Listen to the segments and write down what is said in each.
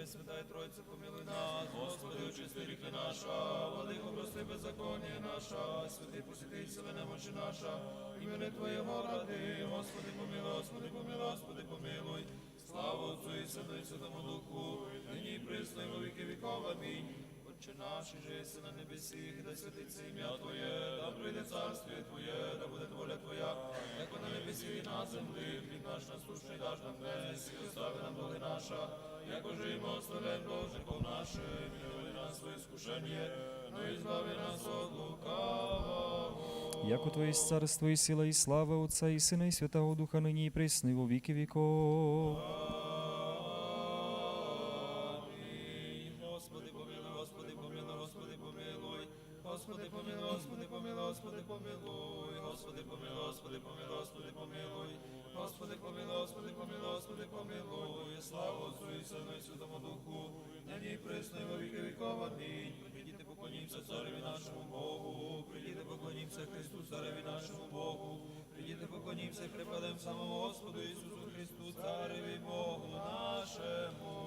Пресвятая Тройця, помилуй нас, Господи, очисти ріхи наша, владико, прости беззаконня наша, святий посвяти, сили немочі наша, імени Твоєго ради, Господи, помилуй, Господи, помилуй, Господи, помилуй. Слава Отцу і Сину і Святому Духу, нині присно, віки віков. Амінь. Отче наш, і єси на небесі, да святиться ім'я Твоє, да прийде царствіє Твоє, да буде воля Твоя, як на небесі і на землі, хліб наш насущний даш нам днес, і остави нам доли наша, як ми оставляємо должником нашим, і не веди нас своє скушення, но і збави нас от лукавого. Яко Твоє царство і сила, і слава Отця і Сина, і Святого Духа, нині і присно, і во віки віков. Господи, помилуй, Господи, помилуй, Господи, помилуй. Господи, помилуй, Господи, помилуй, Господи, помилуй. Господи, помилуй, Господи, помилуй, Господи, помилуй. Слава Отцу і Сину і Святому Духу, нині і присно, во віки віков. Амінь. Прийдіте, поклонімося цареві нашому Богу. Прийдіте, поклонімося Христу, цареві нашому Богу. Прийдіте, поклонімося, припадем самому Господу Ісусу Христу, цареві Богу нашому.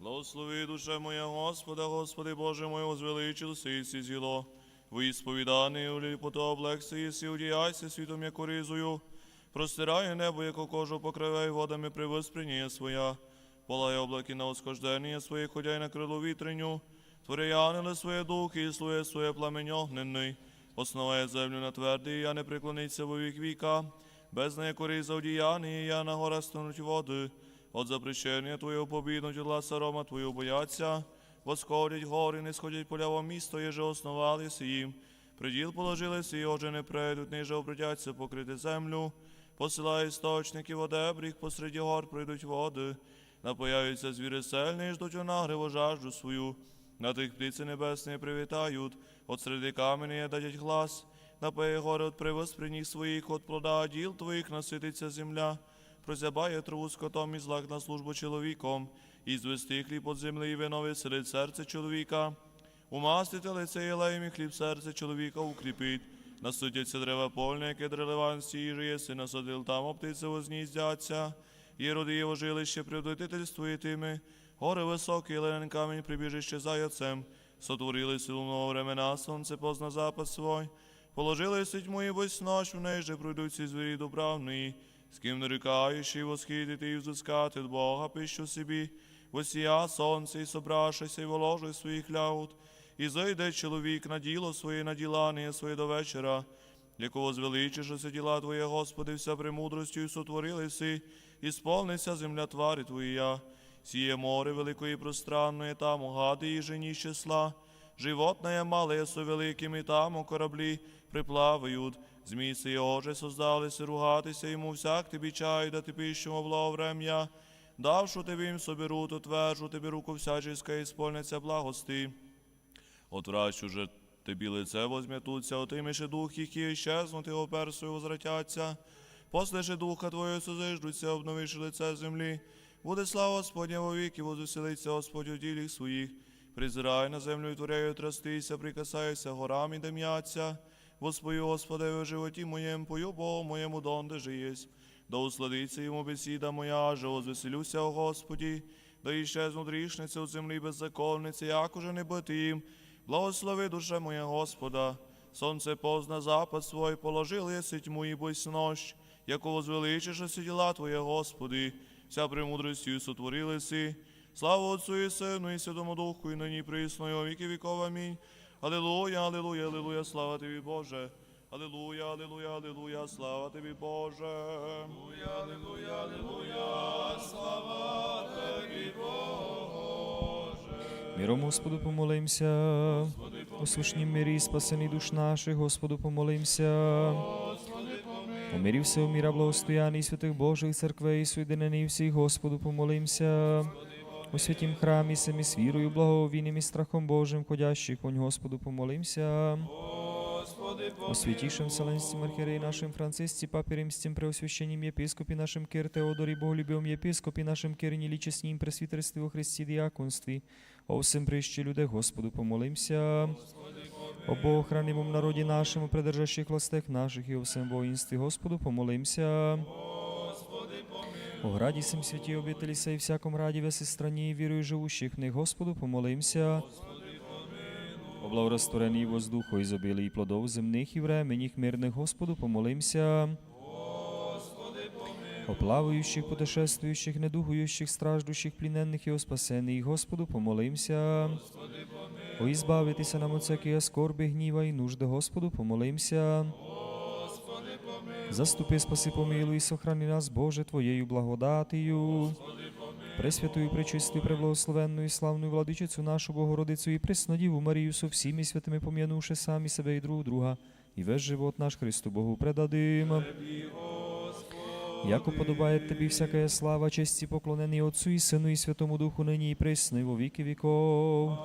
Благослови душе моя Господа, Господи Боже мой, возвеличился и зіло. Висповіданий у ліпоту облегся, єси, удіяйся світом, яку ризую. Простирає небо, яко кожу покривай водами привосприніє своя. Полає облаки на осхождення своє, ходяй на крилу вітреню. Твори янели своє духи, і слує своє пламень огненний. Основає землю на твердий, я не преклониться во вік віка. Без неї коріза одіяні, я на гора стануть води. От запрещення Твоєго побіднуть, от ласа рома Твою бояться. Восходять гори, не сходять поля во місто, єже основалися їм. Приділ положилися, і отже не прийдуть, ниже обратяться покрити землю. Посилає істочників одебріх, посереді гор прийдуть води. Напояються звіри сельні, і ждуть у нагриву жажду свою. На тих птиці небесні привітають, от середи камені дадять глас. Напоє гори от привосприніх своїх, от плода діл твоїх насититься земля. Прозябає траву скотом і злак на службу чоловіком, і звести хліб от землі і вино веселить серце чоловіка. Умастити лице єлеєм і хліб серце чоловіка укріпить. Насудяться дерева польне, яке дрелеванці їжі єси, насадил там оптиці возніздяться. І роди його жилище предводительствуєтиме, гори високі, і ленен камінь прибіжище заяцем. Сотворили силу нового времена, сонце позна запас свой. Положили сить мої весь ночь, в неї же пройдуть ці звірі добравні. З ким нарікаючи, восхитити і взискати від Бога пищу собі, восія сонце і собрашися, і воложи своїх ляут, і зайде чоловік на діло своє, на ділання своє до вечора, яко возвеличишся діла Твоє, Господи, вся премудростю і сотворили си, і сповниться земля твари Твоя, сіє море великої пространної, там гади і жені числа, животное мале со великими там у кораблі приплавають, зміси його же создалися ругатися йому всяк тобі чай, да ти пищу обло врем'я, давшу тобі їм соберу, то твержу тобі руку всяческа і сповниться благости. Отвращу же тобі лице возм'ятуться, отимеше дух їх і щезнути оперсою возвратяться. Послеше духа Твого созиждуться, обновивши лице землі. Буде слава Господня во віки, возвеселиться Господь у діліх своїх. Призирай на землю і творяю трястися, прикасайся горам і дем'яться. Воспою Господи, в животі моєм, пою Богу моєму донде же єсть. Да усладиться йому бесіда моя, же возвеселюся, о Господі, да іщезну грішниця у землі беззаконниці, як уже не бити. Благослови душа моя Господа, сонце позна запад свой, положил єси тьму і бойсь нощ, яко возвеличишся діла Твоє, Господи, вся премудростю сотворили си. Слава Отцу і Сину, і Святому Духу, і нині присно, і віки віков. Амінь. Алілуя, алілуя, алілуя, слава тобі, Боже. Алілуя, алілуя, алілуя, слава тобі, Боже. Аллилуйя, аллилуйя, аллилуйя, слава Тобі, Боже. Миром Господу помолимся. У слушнім мирі спасений душ наших, Господу помолимся. Господи, помилуй. Умирився у міра благостояний святих Божих церквей, соєдинений всіх, Господу помолимся. У святім храмі самі з вірою, благовінним і страхом Божим, ходящих вонь Господу помолимся. О святейшем Вселенском архиерее нашим Франциске, Папе Римским, Преосвященним епископе нашим Кир Теодоре, Боголюбивом епископе нашим Кир Неличе с ним, пресвитерстве во Христе о всем прище люде, Господу помолимся. О Богохранимом народе нашем, о придержащих властях наших и о всем воинстве, Господу помолимся. О граді сим святі обителі сей всяком раді веси страні, вірую живущих них, Господу, помолимся. О благорастворенні воздуху, ізобілії плодов земних і временіх мирних, Господу, помолимся. О плавающих, путешествующих, недугующих, страждущих, пліненних і о Господу, помолимся. О ізбавитися нам от всякої скорби, гніва і нужди, Господу, помолимся. Заступи, спаси, помилуй, і сохрани нас, Боже, Твоєю благодатію. Пресвятую, пречистую, преблагословенну і славну владичицю нашу Богородицю і преснодіву Марію со всіми святими пом'янувши самі себе і друг друга, і весь живот наш Христу Богу предадим. Яко подобає тобі всяка слава, честь і поклонений Отцу і Сину і Святому Духу нині і присно, і во віки віков.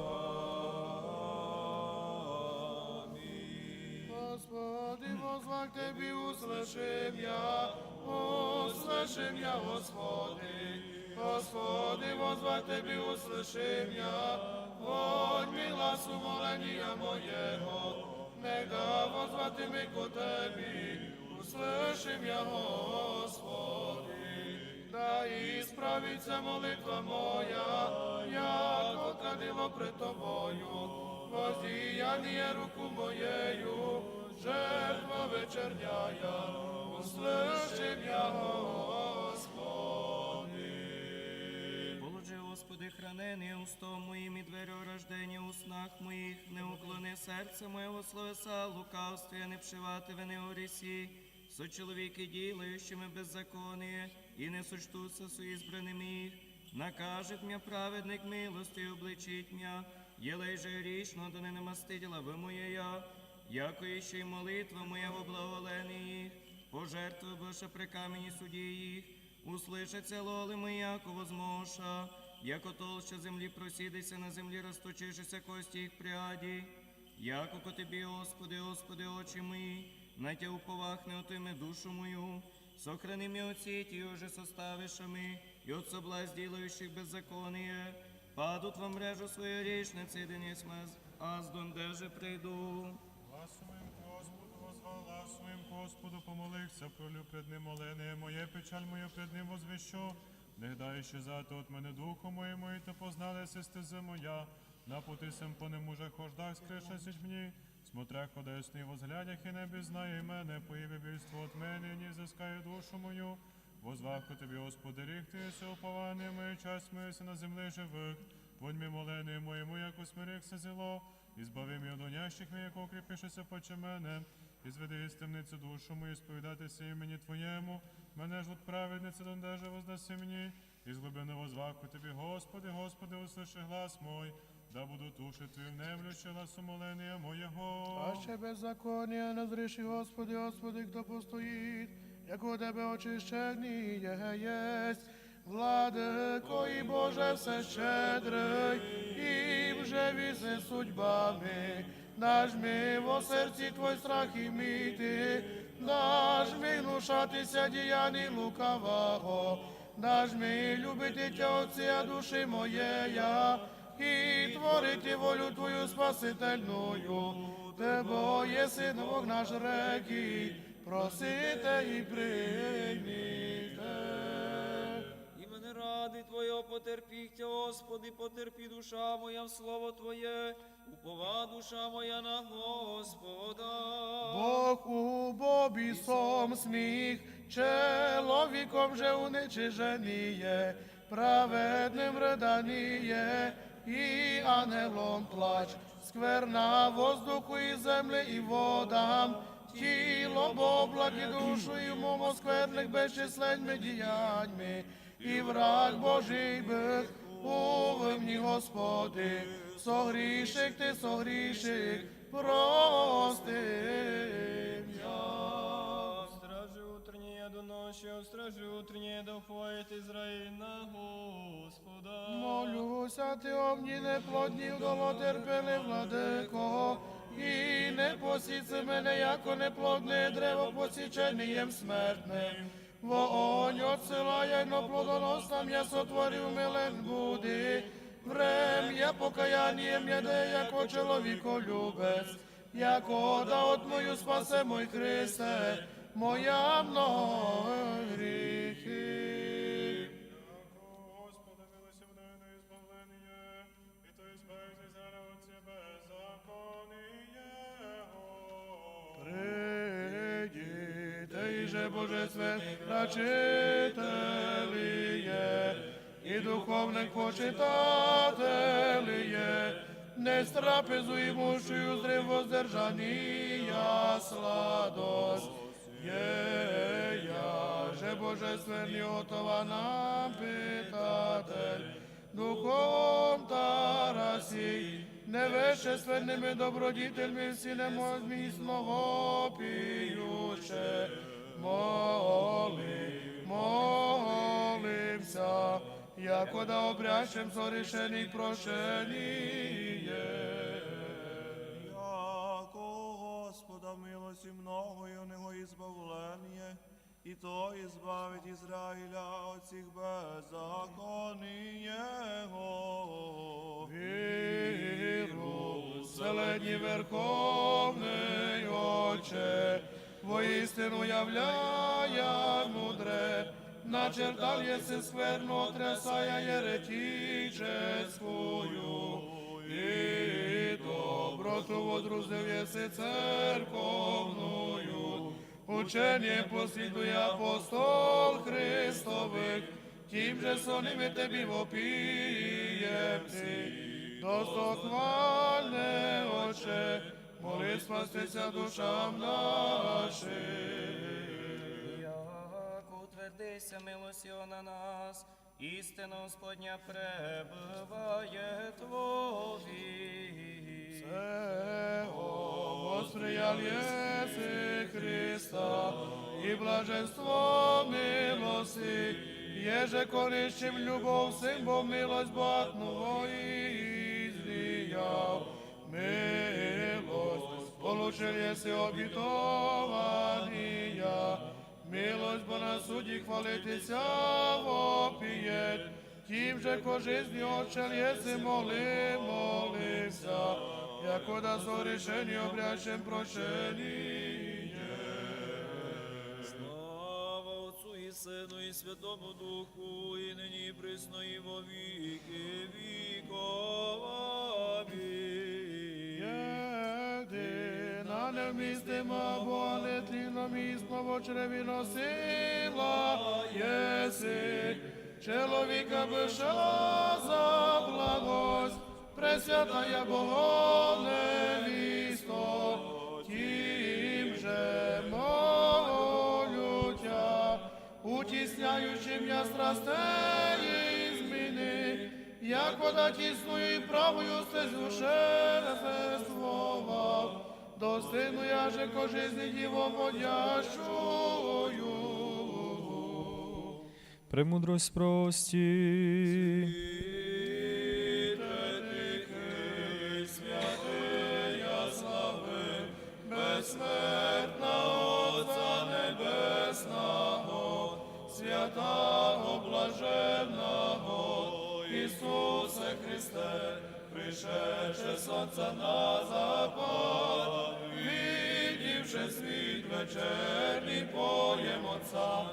услышим я, услышим я, Господи. Господи, возвах Тебі, услышим я, вонь глас умолення моєго, нега возвати ми ко Тебі, услышим я, Господи. Да і справиться молитва моя, як окадило пред Тобою, воздіяння руку моєю, жертва вечерняя, услышим я, Господи. Положи, Господи, хранений устом моїм і двері рождення у снах моїх, не уклони серце моєго словеса, лукавстві, не вшивати вини орісі, со чоловіки ділаючими беззаконие, і не сочтуться со ізбраними їх. Накажет мя праведник милости, обличить мя, єлей же грішно, да не намастиділа ви моєя, яко іще й молитва моя в благоленні їх, пожертви більше при камені суді їх, услышаться лоли ми, яко возмоша, яко толща землі просідися на землі, розточишися кості їх пряді, яко ко тобі, Господи, Господи, очі мої, на тя уповах не отиме душу мою, сохрани мя от сети, уже составиша ми, і от соблазн ділаючих беззаконие, падут во мрежу свою річниці, де не аз дондеже прийду. Возгласуєм Господу, помолився, пролю пред ним олене, моє печаль моя пред ним возвещу. Не дай ще зато от мене духу моєму, і то познали стези моя. На пути сем по же хождах, скриша мені. Смотря ходесний возглядях і небі знає мене, поїве більство от мене, ні зискає душу мою. Возваху тобі, Господи, ріг ріхтися, уповання моє, часть моя на землі живих. Вонь ми молене моєму, як усмирихся зіло, і збави мій от гонящих мій, як укріпишися поче мене, і зведи із темниці душу мою, сповідатися імені Твоєму, мене ж от праведниця дондеже воздаси мені, і з глибини возваку Тобі, Господи, Господи, услиши глас мой, да буду тушити внемлючи гласу моления моєго. А ще беззаконня не зріши, Господи, Господи, хто постоїть, як у Тебе очищення єсть. Владико і Боже все щедрий, і вже віси судьбами, даж ми во серці Твой страх і міти, даж ми гнушатися діянь лукавого, даж ми любити Тя, Отця душі моєя, і творити волю Твою спасительною. Тебо є син Бог наш реки, просите і прийміте. І мене ради Твого потерпіхтя, Господи, потерпі душа моя в слово Твоє, упова душа моя на Господа. Бог у Бобі сом сміх, чоловіком же уничиженіє, праведним реданіє, і ангелом плач, скверна воздуху і землі і водам, тіло бо облаги душу і мому скверних безчисленними діяньми, і враг Божий бих, увимні Господи, согріших ти согріших, прости м'я. Стражи утренние до ночи, стражи утренние да уповает Израиль на Господа. Молюся ти омні неплодні вдово терпели, владико, і не посіться мене, яко неплодне древо посіченієм смертним. Вогонь отсилає, но плодоносна я сотворив милен буди. Врем'я покаянієм яде, яко чоловіко любець, яко да от мою спасе мой Христе, моя мною гріхи. Боже, Божествен, рачителіє, і духовних почитателіє, не страпезу і мушую зрив воздержання сладость. Є. Я же божественний готова нам питатель, духом Тарасій, невещественними добродітельми всі немозмісного піюче, молимся, якода обрящем сорішений прошеніє. Яко Господа милості много і у него избавлення, і то избавить Ізраїля от всіх беззаконій Його. Віру, селені Верховний Отче, воістину являя мудре, начертал єси скверну, отрясая еретическую, і доброту водрузив єси церковною, учення послідує апостол Христових, тим же соними тебі вопіємці, достохвальне Отче, моли спастися душам нашим. Утвердися милостю на нас, істина Господня пребыває Твої. Его восприял еси Христа, и блаженство милости, еже корищем любов сим, бо милость батного излияв. Милость получил еси обетования, милость бо на суді хвалитися вопієть, Тим же ко жизни отчел еси моли, молився, яко да сорішені обрящем прошені. Слава Отцу і Сину і Святому Духу, і нині і присно, і во віки віков. Невмістима, бо нетлінно місно в очреві носила єси, чоловіка биша за благость, пресвятая Богом невісто, тим же молю тя, утісняючим я страстей зміни, як вода тісною і правою стезю шерствував, достигну я же ко жизни діво водящую. Премудрость прості. Святия слави, безсмертна Отця Небесного, святого блаженного, Ісусе Христе, пришедше сонця на запад, видівши світ вечерній поєм Отця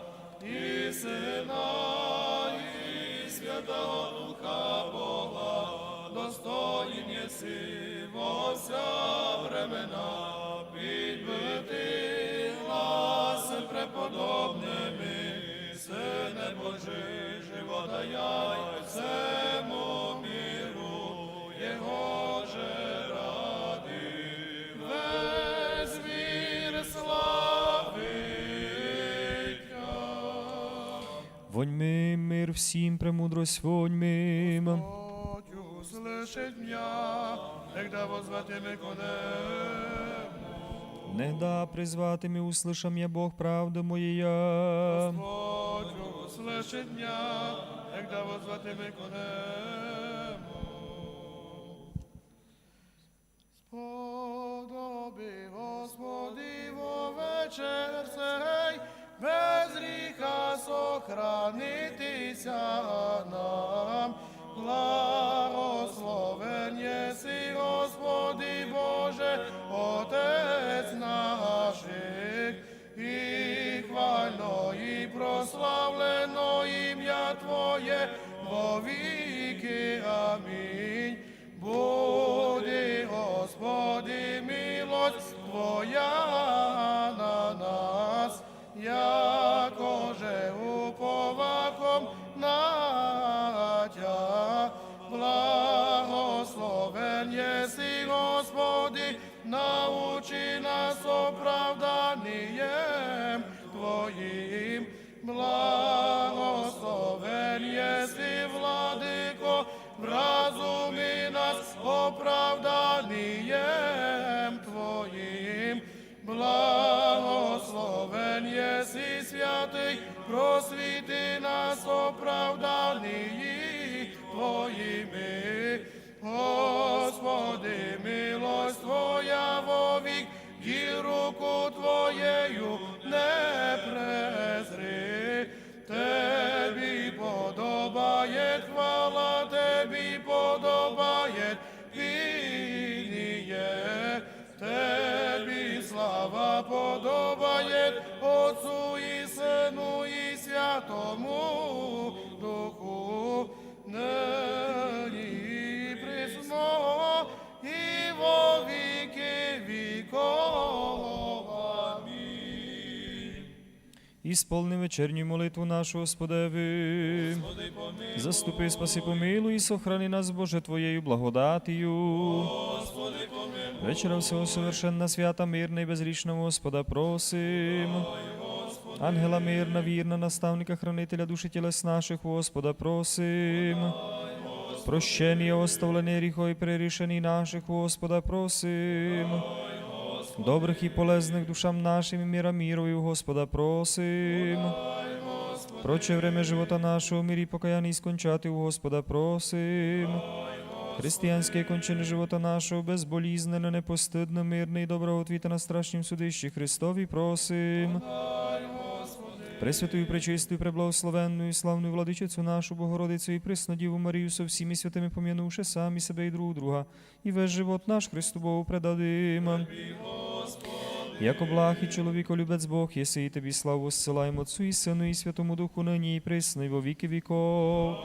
і Сина, і Святого Духа Бога, достоїн єси во вся времена, Вонь мим, мир всім, премудрость вонь мим. Господь услышит меня, когда возвати ми ко нему. Не да призвати ми услышам я Бог правду моя. Господь услышит меня, когда возвати ми ко нему. Сподоби, Господи, во вечер сей, без гріха сохранитися нам, благословен єси, Господи Боже, Отець наших, і хвально, і прославлено ім'я Твоє во віки. Амінь. Буди, Господи, милость Твоя. Богом надя. Благословен єси, Господи, научи нас оправданням Твоїм. Благословен єси, владико, вразуми нас оправданням Твоїм. Благословен єси, святий, просвіти нас оправданиї Твоїми. Господи, милость Твоя вовік, і руку Твоєю не презри. Тебі подобає хвала, Тебі подобає вініє. Тебі слава подобає Ісполни вечерню молитву нашу Господеви. Заступи, спаси, помилуй і сохрани нас, Боже, Твоєю благодатію. Вечора всього совершенна, свята, мирна і безрічного Господа просим. Ангела мирна, вірна, наставника, хранителя душі тілес наших, Господа просим. Прощення, оставлення гріхов і перерішені наших, Господа просим. Добрих і полезних душам нашим і міра міровою, Господа просим. Проче время живота нашого, мирі покаяний скончати у Господа просим. Християнське кончене живота нашого, безболізнене, непостидне, мирне і доброго твіта на страшнім судищі Христові просим. Пресвятую, пречистую, преблагословенную, славную владичицю нашу Богородицю і приснодіву Марію со всіми святими пом'янувши самі себе і друг друга, і весь живот наш Христу Богу предадим. Яко благ і чоловіко любець Бог, єси і тобі славу зсилаємо Отцу і Сину і Святому Духу нині і присно, во віки віков.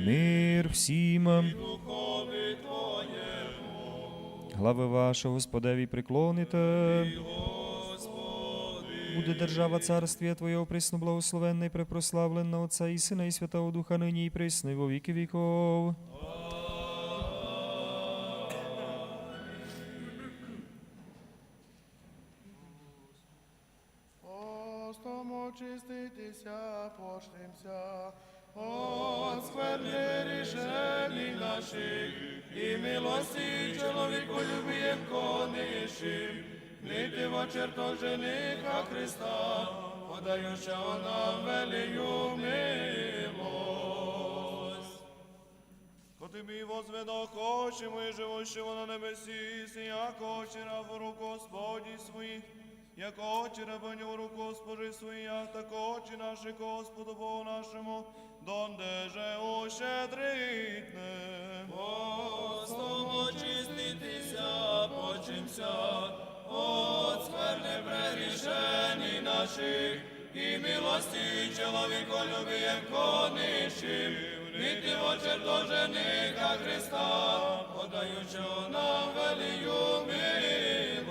Мир всім. Глави ваша, Господеві, приклоните. Буде держава царствія Твоєго присно благословенна і препрославлена Отця і Сина і Святого Духа нині і присно, во віки віков. Жениха Христа, подаючого нам велію милость. Коти мій возведох очі мої живущего на небесі, яко очі рабу руку Господі своїх, яко очі рабаню руку Господи своя, так очі наші Господу Богу нашому, донде же ущедритне. Постом очиститися, почимся, от скверни прегрішені наших, і милості чоловіко любієм конишим, Ніти в очер до жениха Христа, подаючого нам велію милость.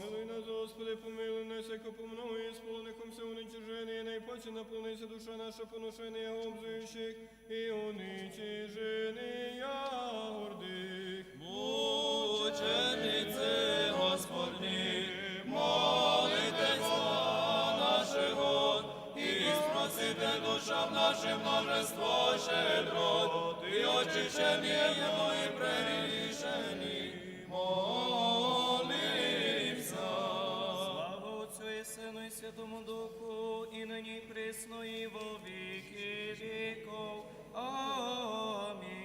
Помилуй нас, Господи, помилуй нас, яко помною, і сполоником все уничиження, найпаче наповнися душа наша поношення обзуючих, і уничиження гордих. Мучениці нашим множество щедрот, і очищені йому і прирішені. Молимся. Слава Отцю і Сину і Святому Духу, і нині присно, і во віки віков. Амінь.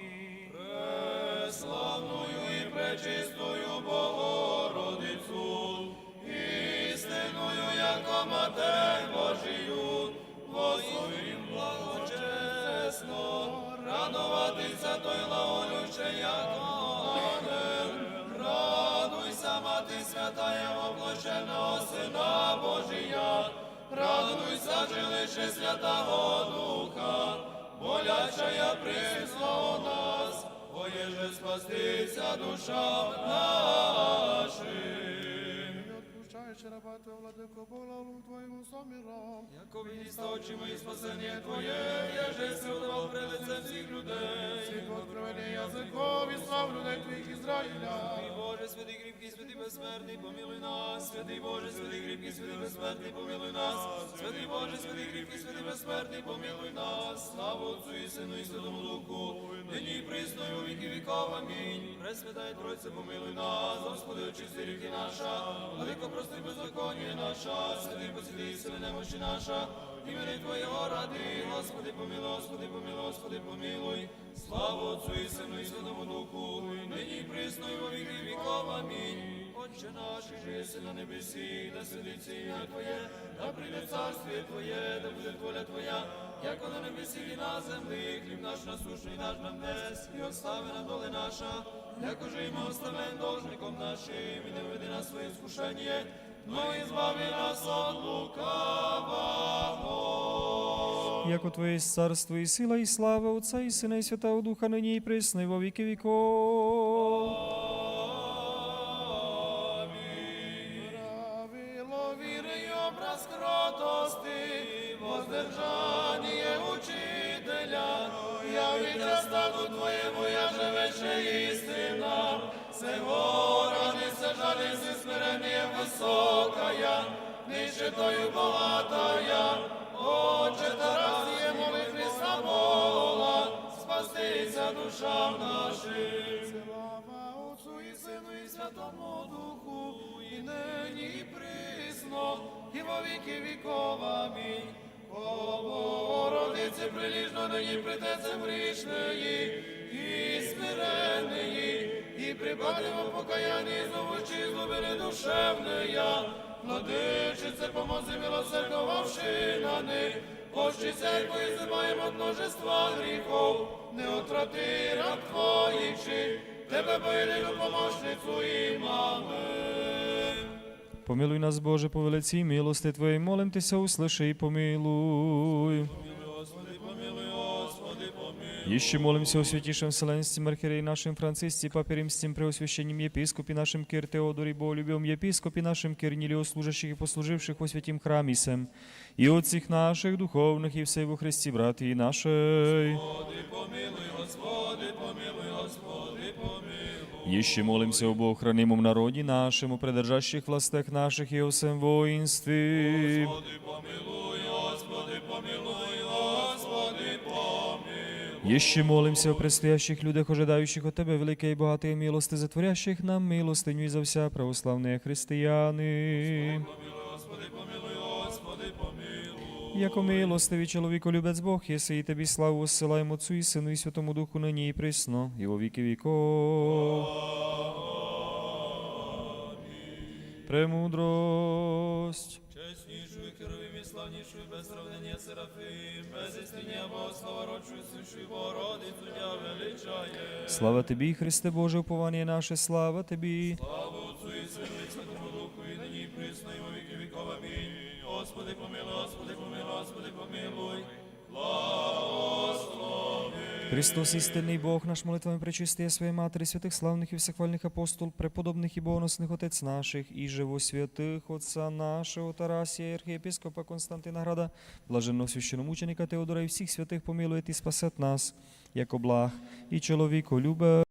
Славною і пречистою Богородицю, істиною, яко Матерь спастися душа нашим. Отпущаючи раба жертва, владико Богу Твоєму соміром. Яко відіста очі мої спасення Твоє, я же пред лицем всіх людей. Світло откровення язикові, слав людей Твоїх Ізраїля. Святий Боже, святий кріпкий, святий безсмертний, помилуй нас. Святий Боже, святий кріпкий, святий безсмертний, помилуй нас. Святий Боже, святий кріпкий, святий безсмертний, помилуй нас. Слава Отцю і Сину і Святому Духу, нині і присно віки віков. Амінь. Пресвятая Тройце, помилуй нас. Господи, очисти ріки наша, велико прости беззаконня наша, святий посвятий сили немощі наша. Імені Твоєго ради, Господи, помилуй, Господи, помилуй, Господи, помилуй. Слава Отцю і Сину і Святому Духу, нині і присно і во віки віков. Амінь. Отче наш, і єси на небесі, да святиться ім'я Твоє, да прийде царствіє Твоє, да буде воля Твоя, як на небесі і на землі, хліб наш насущний даш нам днес, і остави нам доли наша, як уже ми оставляємо должником нашим, і не веди нас своє скушення, но і збави нас от лукавого. Яко Твоє царство і сила, і слава Отця і Сина, і Святого Духа, нині і присно, і во віки віков. Смирення високая, нижче тою богатая, Отче Тарасіє, моли Христа Бога, спастися душам нашим. Слава Отцу і Сину і Святому Духу, і нині і присно, і во віки віков. Амінь. О Богородице, приліжно нині притецем грішної, і припадемо покаянні, зновучи злобини душевної. Владичице, помози милосердовавши на них, Ощі церкви зимаємо от множества гріхов, не отрати раб твоїх, чи тебе боєлину помощницю і мами. Помилуй нас, Боже, по велиці милости Твоєї, молим Тися, услиши і помилуй. Еще молимся о святейшем Вселенском архиерее нашем Франциске, Папе Римским Преосвященном епископе Кир Теодоре, Боголюбивом епископе нашем Кирниле, служащих и послуживших во святим храме сем, и от наших духовных и всей во Христе, братья нашей. Господи, помилуй, Господи, помилуй, Господи, помилуй. Еще молимся об охранимом народе нашем, о придержащих властях наших и о всем. Господи, помилуй, Господи, помилуй. Еще молимся о предстоящих людях, ожидающих от Тебе великой и богатой милости, затворящих нам милостыню и за вся православные християни. Яко милостивий чоловіколюбець Бог, єси і тобі славу осилаємо Отцу і Сину і Святому Духу нині і присно, і во віки віков. Премудрость. Керовим і славнішою, без сравнення Серафим, без істиння Богослава, рочою сущою Богородицю, я величає. Слава тобі, Христе Боже, уповання наше, слава тобі. Слава Отцу і Сину і Святому Духу, і нині і присно, і во віки віков. Амінь. Господи, помилуй, Господи, помилуй, Господи, помилуй. Христос, істинний Бог, наш молитвами пречистия своєї Матері, святих славних і всехвальних апостол, преподобних і богоносних отець наших, і живосвятих Отца нашого Тарасія, архієпископа Константина Града, блаженного священомученика Теодора і всіх святих помилує і спасет нас, як благ і чоловіко любе.